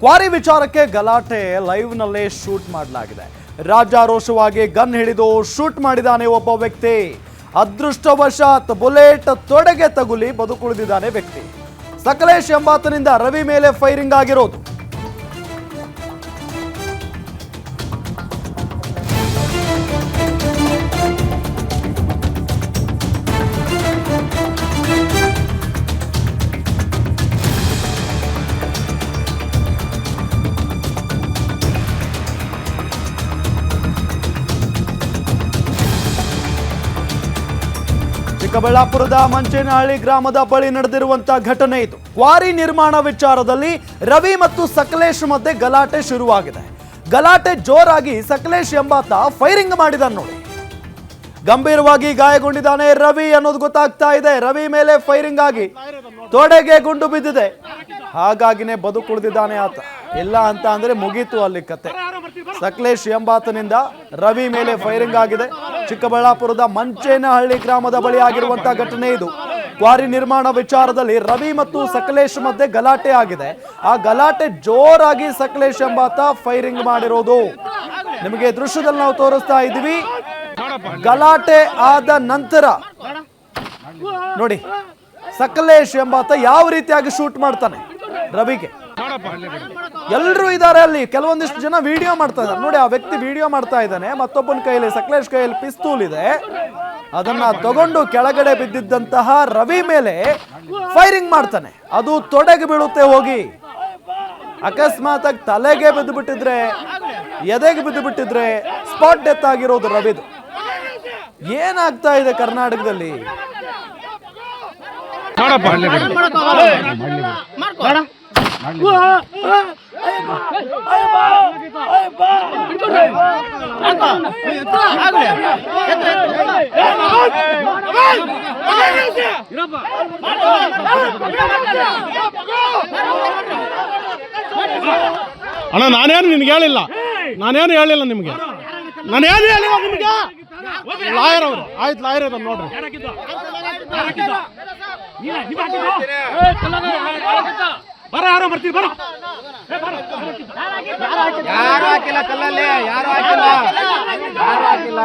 Quarry ವಿಚಾರಕ್ಕೆ ಗಲಾಟೆ live ನಲ್ಲೇ ಶೂಟ್ ಮಾಡಲಾಗಿದೆ. ರಾಜಾರೋಷವಾಗಿ ಗನ್ ಹಿಡಿದು ಶೂಟ್ ಮಾಡಿದಾನೆ ಒಬ್ಬ ವ್ಯಕ್ತಿ. ಅದೃಷ್ಟವಶಾತ್ ಬುಲೆಟ್ ತೊಡೆಗೆ ತಗುಲಿ ಬದುಕುಳಿದಿದ್ದಾನೆ ವ್ಯಕ್ತಿ. ಸಕಲೇಶ್ ಎಂಬಾತನಿಂದ ರವಿ ಮೇಲೆ ಫೈರಿಂಗ್ ಆಗಿರೋದು. ಚಿಕ್ಕಬಳ್ಳಾಪುರದ ಮಂಚೇನಹಳ್ಳಿ ಗ್ರಾಮದ ಬಳಿ ನಡೆದಿರುವಂತಹ ಘಟನೆ ಇದು. ಕ್ವಾರಿ ನಿರ್ಮಾಣ ವಿಚಾರದಲ್ಲಿ ರವಿ ಮತ್ತು ಸಕಲೇಶ್ ಮಧ್ಯೆ ಗಲಾಟೆ ಶುರುವಾಗಿದೆ. ಗಲಾಟೆ ಜೋರಾಗಿ ಸಕಲೇಶ್ ಎಂಬಾತ ಫೈರಿಂಗ್ ಮಾಡಿದ ನೋಡಿ. ಗಂಭೀರವಾಗಿ ಗಾಯಗೊಂಡಿದ್ದಾನೆ ರವಿ ಅನ್ನೋದು ಗೊತ್ತಾಗ್ತಾ ಇದೆ. ರವಿ ಮೇಲೆ ಫೈರಿಂಗ್ ಆಗಿ ತೊಡೆಗೆ ಗುಂಡು ಬಿದ್ದಿದೆ. ಹಾಗಾಗಿನೇ ಬದುಕುಳಿದಿದ್ದಾನೆ ಆತ. ಇಲ್ಲ ಅಂತ ಅಂದ್ರೆ ಮುಗೀತು ಅಲ್ಲಿ ಕತೆ. ಸಕಲೇಶ್ ಎಂಬಾತನಿಂದ ರವಿ ಮೇಲೆ ಫೈರಿಂಗ್ ಆಗಿದೆ. ಚಿಕ್ಕಬಳ್ಳಾಪುರದ ಮಂಚೇನಹಳ್ಳಿ ಗ್ರಾಮದ ಬಳಿ ಆಗಿರುವಂತಹ ಘಟನೆ ಇದು. ಕ್ವಾರಿ ನಿರ್ಮಾಣ ವಿಚಾರದಲ್ಲಿ ರವಿ ಮತ್ತು ಸಕಲೇಶ್ ಮಧ್ಯೆ ಗಲಾಟೆ ಆಗಿದೆ. ಆ ಗಲಾಟೆ ಜೋರಾಗಿ ಸಕಲೇಶ್ ಎಂಬಾತ ಫೈರಿಂಗ್ ಮಾಡಿರೋದು. ನಿಮಗೆ ದೃಶ್ಯದಲ್ಲಿ ನಾವು ತೋರಿಸ್ತಾ ಇದ್ದೀವಿ. ಗಲಾಟೆ ಆದ ನಂತರ ನೋಡಿ, ಸಕಲೇಶ್ ಎಂಬಾತ ಯಾವ ರೀತಿಯಾಗಿ ಶೂಟ್ ಮಾಡ್ತಾನೆ ರವಿಗೆ? ಎಲ್ಲರೂ ಇದ್ದಾರೆ ಅಲ್ಲಿ. ಕೆಲವೊಂದಿಷ್ಟು ಜನ ವಿಡಿಯೋ ಮಾಡ್ತಾ ಇದ್ದಾರೆ ನೋಡಿ ಆ ವ್ಯಕ್ತಿ ವಿಡಿಯೋ ಮಾಡ್ತಾ ಇದ್ದಾನೆ. ಮತ್ತೊಬ್ಬನ ಕೈಯಲ್ಲಿ ಸಕಲೇಶ್ ಕೈಯಲ್ಲಿ ಪಿಸ್ತೂಲ್ ಇದೆ. ಅದನ್ನ ತಗೊಂಡು ಕೆಳಗಡೆ ಬಿದ್ದಿದ್ದಂತಹ ರವಿ ಮೇಲೆ ಫೈರಿಂಗ್ ಮಾಡ್ತಾನೆ. ಅದು ತೊಡೆಗೆ ಬೀಳುತ್ತೆ ಹೋಗಿ. ಅಕಸ್ಮಾತ್ ಆಗಿ ತಲೆಗೆ ಬಿದ್ದು ಬಿಟ್ಟಿದ್ರೆ ಎದೆಗೆ ಬಿದ್ದು ಬಿಟ್ಟಿದ್ರೆ ಸ್ಪಾಟ್ ಡೆತ್ ಆಗಿರೋದು ರವಿದು. ಏನಾಗ್ತಾ ಇದೆ ಕರ್ನಾಟಕದಲ್ಲಿ? ಅಣ್ಣ ನಾನೇನು ನಿನ್ಗೆ ಹೇಳಿಲ್ಲ. ನಾನೇನು ಹೇಳಿಲ್ಲ ನಿಮಗೆ. ನಾನೇನು ಹೇಳಿಲ್ಲ ನಿಮಗೆ? ಲಾಯರ್ ಅವರು. ಆಯ್ತು ಲಾಯರ್ ಇದ್ದಾರೆ ನೋಡ್ರಿ. ಬರ ಯಾರೋ ಬರ್ತೀವಿ ಬರ ಯಾರು ಹಾಕಿಲ್ಲ ಕಲ್ಲಲ್ಲಿ ಯಾರು ಹಾಕಿಲ್ಲ ಯಾರು ಹಾಕಿಲ್ಲ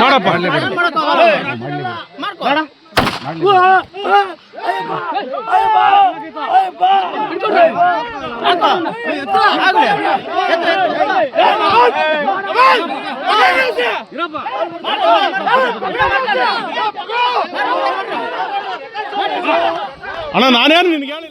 ನೋಡಪ್ಪ ಅಣ್ಣ ನಾನೇನು ನಿನ್ಗೆ ಹೇಳಿಲ್ಲ